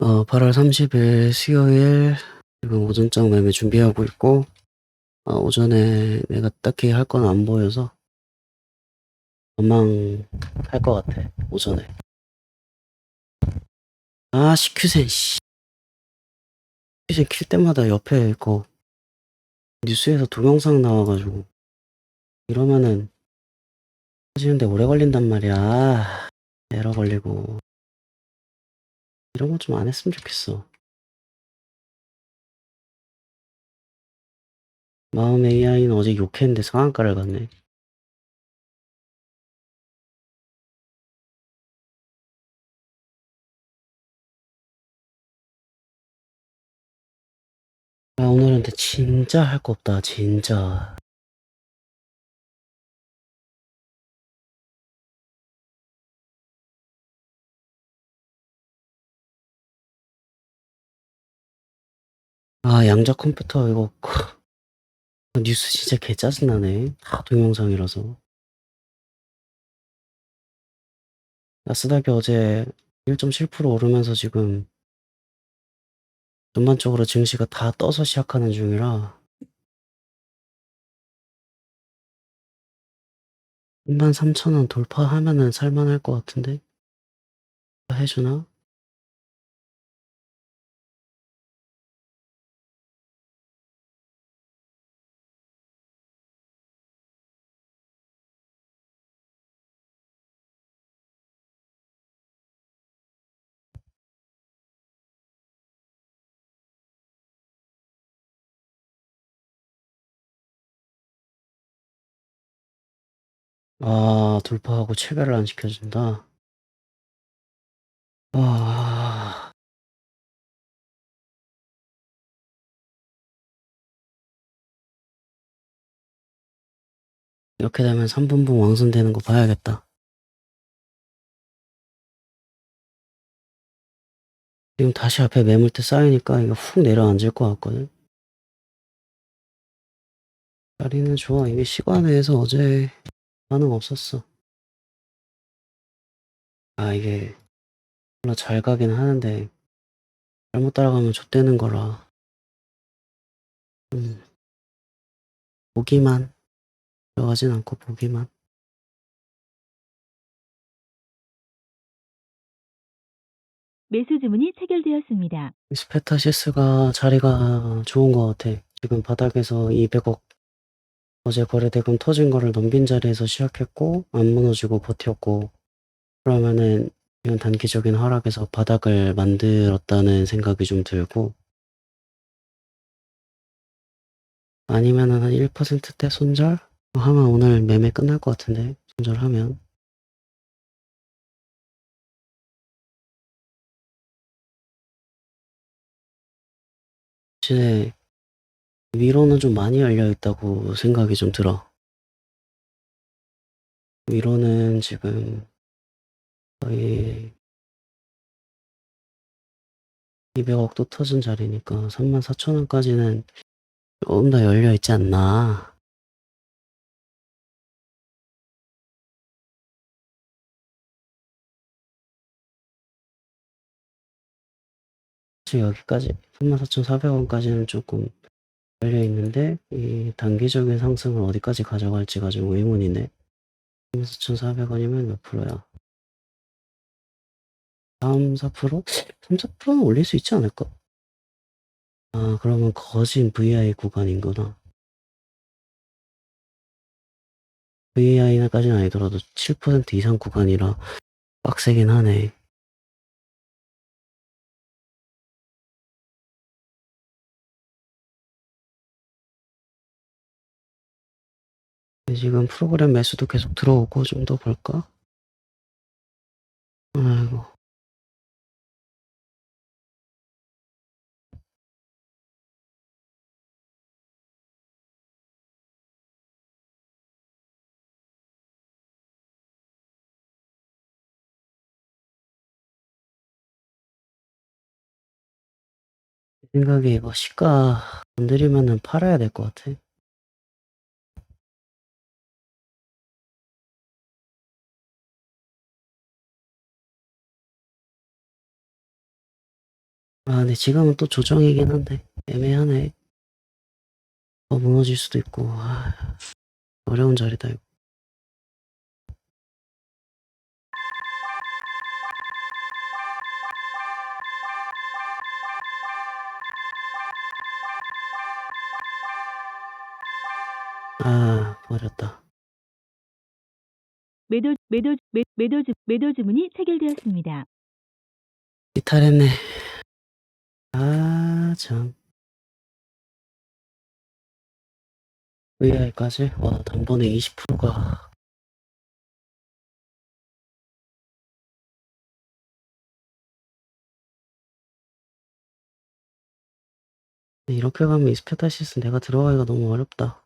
어, 8월 30일 수요일 지금 오전장 매매 준비하고 있고 어, 오전에 내가 딱히 할 건 안 보여서 전망 할 것 같아 오전에. 아 시큐센 씨. 시큐센 킬 때마다 옆에 그 뉴스에서 동영상 나와가지고 이러면은 터지는데 오래 걸린단 말이야. 아, 에러 걸리고 이런 거 좀 안 했으면 좋겠어. 마음 AI는 어제 욕했는데 상한가를 갔네. 아 오늘은 진짜 할 거 없다 진짜 아 양자 컴퓨터 이거 뉴스 진짜 개 짜증나네. 다 동영상이라서. 나스닥이 어제 1.7% 오르면서 지금 전반적으로 증시가 다 떠서 시작하는 중이라. 13,000원 돌파하면은 살만할 것 같은데? 해주나? 아 돌파하고 체결을 안 시켜준다? 아. 이렇게 되면 3분분 왕손되는 거 봐야겠다. 지금 다시 앞에 매물대 쌓이니까 이거 훅 내려앉을 것 같거든? 자리는 좋아. 이게 시간에서 어제 반응 없었어. 아 이게 몰라 잘 가긴 하는데 잘못 따라가면 좆되는 거라. 음. 보기만. 들어가진 않고 보기만. 매수 주문이 체결되었습니다. 스페타시스가 자리가 좋은 것 같아. 지금 바닥에서 200억 어제 거래대금 터진 거를 넘긴 자리에서 시작했고 안 무너지고 버텼고 그러면은 이건 단기적인 하락에서 바닥을 만들었다는 생각이 좀 들고 아니면은 한 1%대 손절? 하면 오늘 매매 끝날 것 같은데 손절하면. 대신에 위로는 좀 많이 열려 있다고 생각이 좀 들어. 위로는 지금 거의 200억도 터진 자리니까 34,000원까지는 조금 더 열려 있지 않나. 여기까지 34,400원까지는 조금 열려 있는데 이 단기적인 상승을 어디까지 가져갈지가 좀 의문이네. 34,400원이면 몇 프로야? 3, 4%? 3, 4%는 올릴 수 있지 않을까? 아, 그러면 거진 VI 구간인구나. VI까지는 아니더라도 7% 이상 구간이라 빡세긴 하네. 지금 프로그램 매수도 계속 들어오고 좀 더 볼까? 아이고. 내 생각에 이거 시가 건드리면은 팔아야 될 것 같아. 아, 근데 지금은 또 조정이긴 한데 애매하네. 더 무너질 수도 있고 아, 어려운 자리다 이거. 아, 버렸다. 매도 매도 매, 매도 주 매도 주문이 체결되었습니다. 이탈했네. 아, 참. VI까지? 와, 단번에 20%가. 이렇게 가면 이스페타시스 내가 들어가기가 너무 어렵다.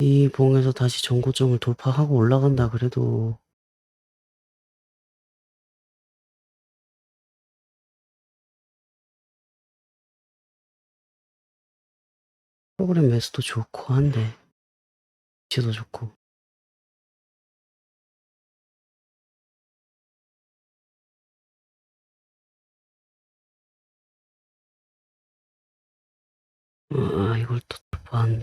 이 봉에서 다시 전고점을 돌파하고 올라간다 그래도 프로그램 매수도 좋고 한데 위치도 좋고. 아 이걸 또 돌파한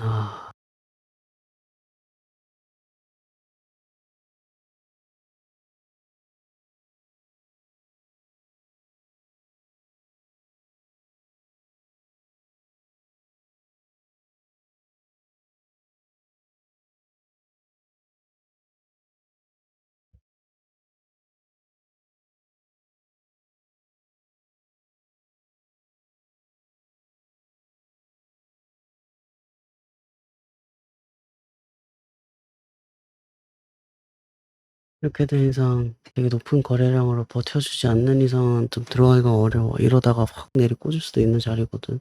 이렇게 된 이상 되게 높은 거래량으로 버텨주지 않는 이상은 좀 들어가기가 어려워. 이러다가 확 내리 꽂을 수도 있는 자리거든.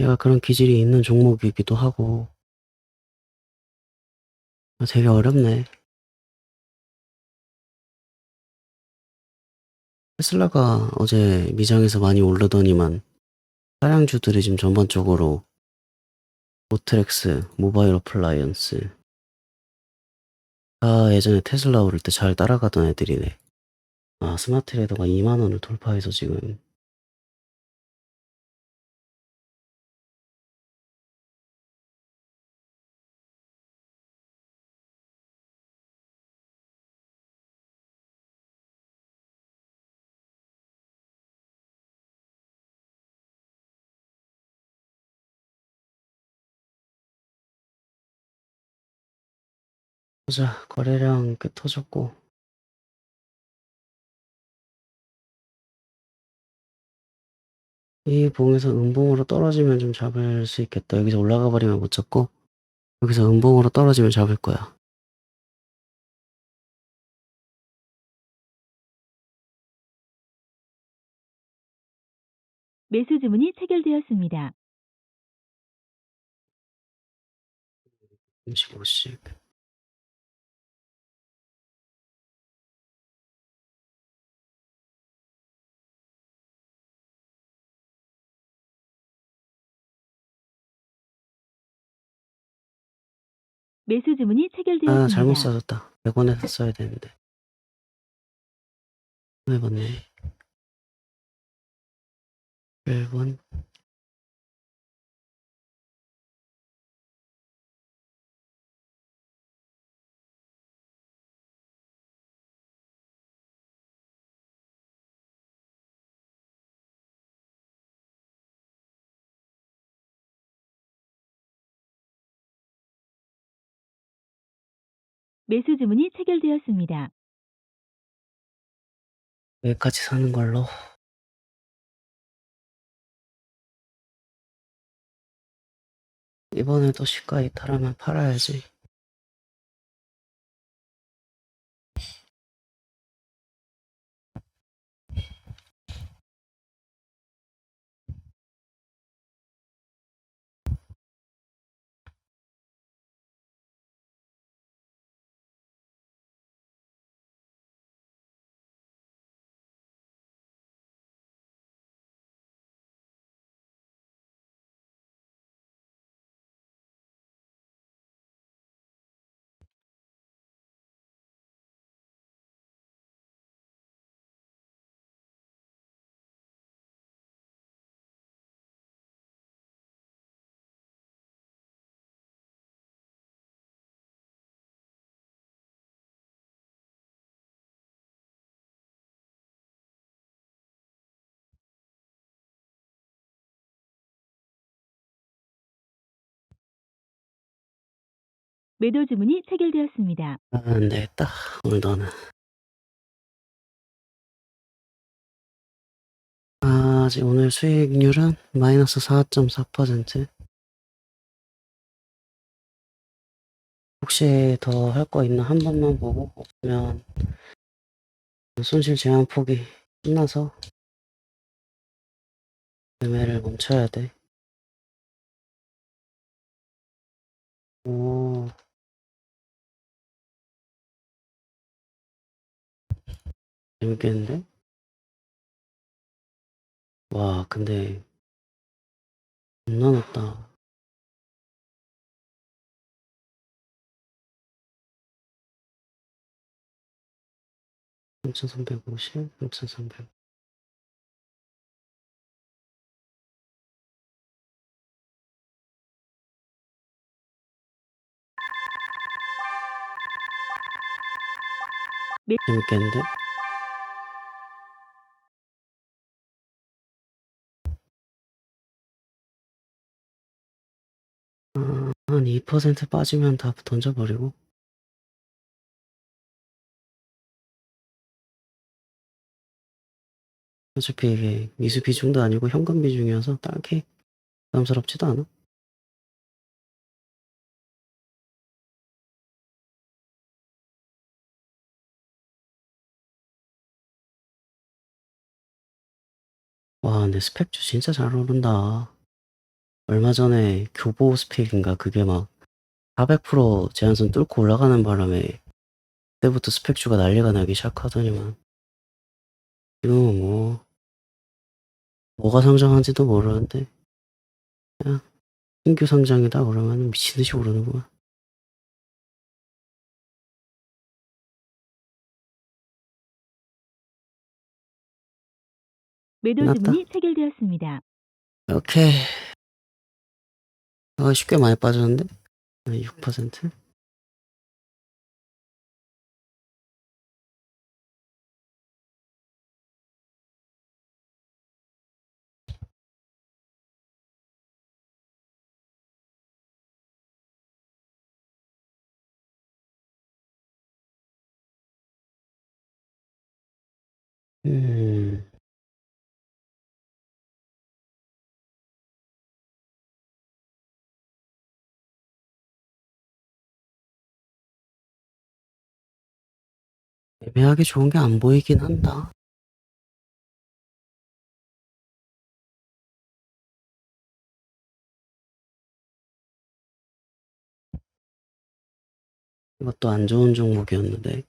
얘가 그런 기질이 있는 종목이기도 하고. 되게 어렵네. 테슬라가 어제 미장에서 많이 오르더니만 차량주들이 지금 전반적으로 모트렉스, 모바일 어플라이언스 다 예전에 테슬라 오를 때 잘 따라가던 애들이네. 아 스마트 레더가 2만 원을 돌파해서 지금 보자 거래량 꽤 터졌고 이 봉에서 음봉으로 떨어지면 좀 잡을 수 있겠다. 여기서 올라가 버리면 못 잡고 여기서 음봉으로 떨어지면 잡을 거야. 매수 주문이 체결되었습니다. 35씩. 매수 주문이 체결되었습니다. 아 잘못 써줬다. 100원에 샀어야 되는데. 해봤네. 1번 매수 주문이 체결되었습니다. 여기까지 사는 걸로. 이번에도 시가 이탈하면 팔아야지. 매도 주문이 체결되었습니다. 아, 안 되겠다. 오늘 너는. 아, 지금 오늘 수익률은 마이너스 4.4%. 혹시 더 할 거 있나 한 번만 보고 없으면 손실 제한 폭이 끝나서 매매를 멈춰야 돼. 오. 재밌겠는데? 와, 근데 겁나 높다. 삼천삼백오십, 삼천삼백. 네. 재밌겠는데? 2% 빠지면 다 던져버리고. 어차피 이게 미수 비중도 아니고 현금 비중이어서 딱히 부담스럽지도 않아. 와, 근데 스펙주 진짜 잘 오른다. 얼마 전에 교보 스펙인가 그게 막 400% 제한선 뚫고 올라가는 바람에 그때부터 스펙주가 난리가 나기 시작하더니만 지금은 뭐 뭐가 상장한지도 모르는데 그냥 신규 상장이다 그러면 미친듯이 오르는구만. 매도 끝났다. 주문이 체결되었습니다. 오케이. 아, 쉽게 많이 빠졌는데? 6%? 음, 애매하게 좋은 게 안 보이긴 한다. 이것도 안 좋은 종목이었는데.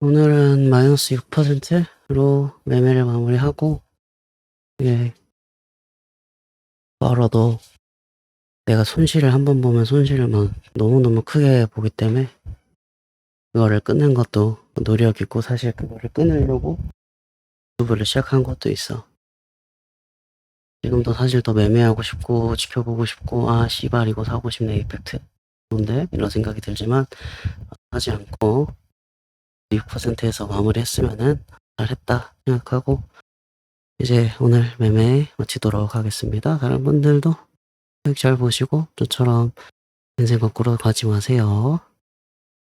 오늘은 마이너스 6%로 매매를 마무리하고, 예. 벌어도 내가 손실을 한 번 보면 손실을 막 너무너무 크게 보기 때문에 그거를 끊는 것도 노력이고 사실 그거를 끊으려고 유튜브를 시작한 것도 있어. 지금도 사실 더 매매하고 싶고 지켜보고 싶고 아 씨발 이거 사고 싶네 이펙트 좋은데 이런 생각이 들지만 하지 않고 6%에서 마무리했으면은 잘했다 생각하고 이제 오늘 매매 마치도록 하겠습니다. 다른 분들도 수익 잘 보시고 저처럼 인생 거꾸로 가지 마세요.